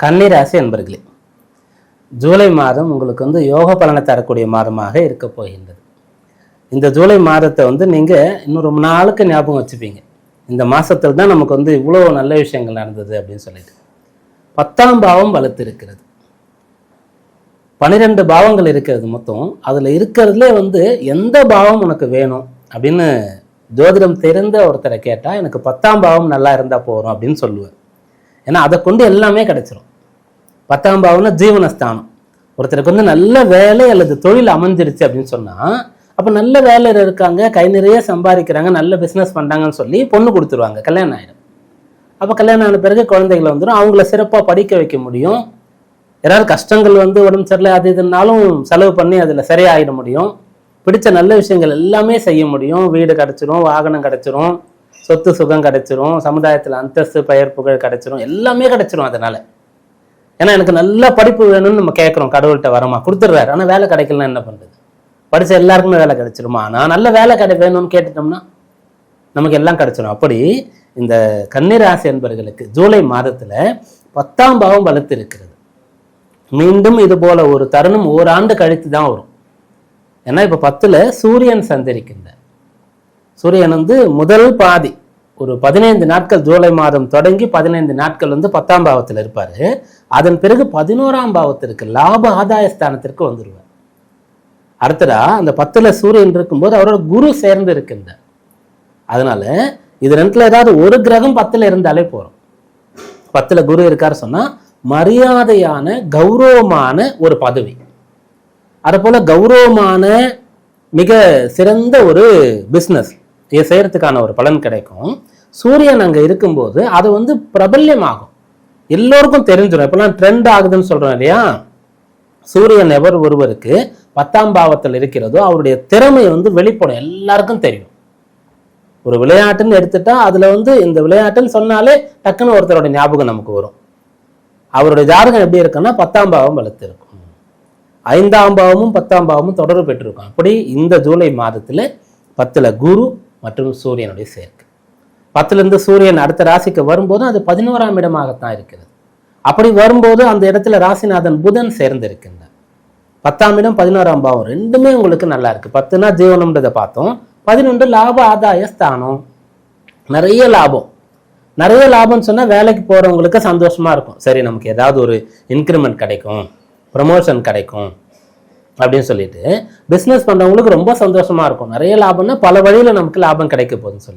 கன்னிராசி என்பர்களே ஜூலை மாதம் உங்களுக்கு வந்து யோக பலனை தரக்கூடிய மாதமாக இருக்க போகின்றது. இந்த ஜூலை மாதத்தை வந்து நீங்கள் இன்னும் ரொம்ப நாளுக்கு ஞாபகம் வச்சுப்பீங்க. இந்த மாதத்தில் தான் நமக்கு வந்து இவ்வளோ நல்ல விஷயங்கள் நடந்தது அப்படின்னு சொல்லிட்டு. பத்தாம் பாவம் வலுத்து இருக்கிறது பன்னிரெண்டு பாவங்கள் இருக்கிறது மொத்தம் அதில் இருக்கிறதுலே வந்து எந்த பாவம் உனக்கு வேணும் அப்படின்னு ஜோதிடம் தெரிந்த ஒருத்தரை கேட்டால் எனக்கு பத்தாம் பாவம் நல்லா இருந்தால் போகிறோம் அப்படின்னு சொல்லுவேன் ஏன்னா அதை கொண்டு எல்லாமே கிடைச்சிரும். பத்தாம் பாவம்னா ஜீவனஸ்தானம். ஒருத்தருக்கு வந்து நல்ல வேலை அல்லது தொழில் அமைஞ்சிருச்சு அப்படின்னு சொன்னால் அப்போ நல்ல வேலையில் இருக்காங்க கை நிறைய சம்பாதிக்கிறாங்க நல்ல பிஸ்னஸ் பண்ணுறாங்கன்னு சொல்லி பொண்ணு கொடுத்துருவாங்க கல்யாணம் ஆகிடும் அப்போ கல்யாணம் ஆன பிறகு குழந்தைகளை வந்துடும் அவங்கள சிறப்பாக படிக்க வைக்க முடியும். ஏதாவது கஷ்டங்கள் வந்து உடம்பு சரியில்லை அது இதுனாலும் செலவு பண்ணி அதில் சரியாகிட முடியும். பிடிச்ச நல்ல விஷயங்கள் எல்லாமே செய்ய முடியும். வீடு கிடச்சிரும் வாகனம் கிடச்சிரும். சொத்து சுகம் கிடைச்சிரும் சமுதாயத்தில் அந்தஸ்து பெயர் புகழ் கிடைச்சிரும் எல்லாமே கிடைச்சிரும் அதனால. ஏன்னா எனக்கு நல்ல படிப்பு வேணும்னு நம்ம கேட்குறோம் கடவுள்கிட்ட வரமா கொடுத்துட்றாரு. ஆனால் வேலை கிடைக்கலன்னா என்ன பண்ணுறது படித்த எல்லாருக்குமே வேலை கிடைச்சிருமா? நான் நல்ல வேலை கிடை வேணும்னு கேட்டுட்டோம்னா நமக்கு எல்லாம் கிடைச்சிடும் அப்படி இந்த கன்னிராசி என்பவர்களுக்கு ஜூலை மாதத்தில் பத்தாம் பாவம் வலுத்து இருக்கிறது. மீண்டும் இது போல ஒரு தருணம் ஓராண்டு கழித்து தான் வரும். ஏன்னா இப்போ பத்தில் சூரியன் சந்திரிக்கின்ற சூரியன் வந்து முதல் பாதி ஒரு பதினைந்து நாட்கள் ஜூலை மாதம் தொடங்கி பதினைந்து நாட்கள் வந்து பத்தாம் பாவத்தில் இருப்பார். அதன் பிறகு பதினோராம் பாவத்திற்கு லாப ஆதாய ஸ்தானத்திற்கு வந்துருவார். அடுத்ததா அந்த பத்தில் சூரியன் இருக்கும்போது அவரோட குரு சேர்ந்து இருக்கின்றார். அதனால இது ரெண்டுல ஏதாவது ஒரு கிரகம் பத்தில் இருந்தாலே போகிறோம் பத்தில் குரு இருக்காரு சொன்னால் மரியாதையான கௌரவமான ஒரு பதவி. அதை போல் கௌரவமான மிக சிறந்த ஒரு பிஸ்னஸ் செய்கிறதுக்கான ஒரு பலன் கிடைக்கும். சூரியன் அங்கே இருக்கும்போது அது வந்து பிரபல்யமாகும். எல்லோருக்கும் தெரிஞ்சிடும் இப்போலாம் ட்ரெண்ட் ஆகுதுன்னு சொல்கிறோம் இல்லையா? சூரியன் எவர் ஒருவருக்கு பத்தாம் பாவத்தில் இருக்கிறதோ அவருடைய திறமை வந்து வெளிப்படும். எல்லாருக்கும் தெரியும். ஒரு விளையாட்டுன்னு எடுத்துட்டா அதில் வந்து இந்த விளையாட்டுன்னு சொன்னாலே டக்குன்னு ஒருத்தரோட ஞாபகம் நமக்கு வரும். அவருடைய ஜாதகம் எப்படி இருக்குன்னா பத்தாம் பாவம் வலுத்து இருக்கும் ஐந்தாம் பாவமும் பத்தாம் பாவமும் தொடர்பு பெற்றிருக்கும். அப்படி இந்த ஜூலை மாதத்தில் பத்தில் குரு மற்றும் சூரியனுடைய சேர்க்கை. பத்துலேருந்து சூரியன் அடுத்த ராசிக்கு வரும்போது அது பதினோராம் இடமாகத்தான் இருக்கிறது. அப்படி வரும்போது அந்த இடத்துல ராசிநாதன் புதன் சேர்ந்திருக்கின்றார். பத்தாம் இடம் பதினோராம் பாவம் ரெண்டுமே உங்களுக்கு நல்லா இருக்குது பத்துனா ஜீவனம்ன்றதை பார்த்தோம். பதினொன்று லாப ஆதாய ஸ்தானம். நிறைய லாபம். நிறைய லாபம்னு சொன்னால் வேலைக்கு போகிறவங்களுக்கு சந்தோஷமாக இருக்கும். சரி நமக்கு ஏதாவது ஒரு இன்க்ரிமெண்ட் கிடைக்கும். ப்ரமோஷன் கிடைக்கும். அப்படின்னு சொல்லிட்டு பிஸ்னஸ் பண்ணுறவங்களுக்கு ரொம்ப சந்தோஷமாக இருக்கும். நிறைய லாபம்னா பல வழியில் நமக்கு லாபம் கிடைக்க போகுதுன்னு சொல்லி.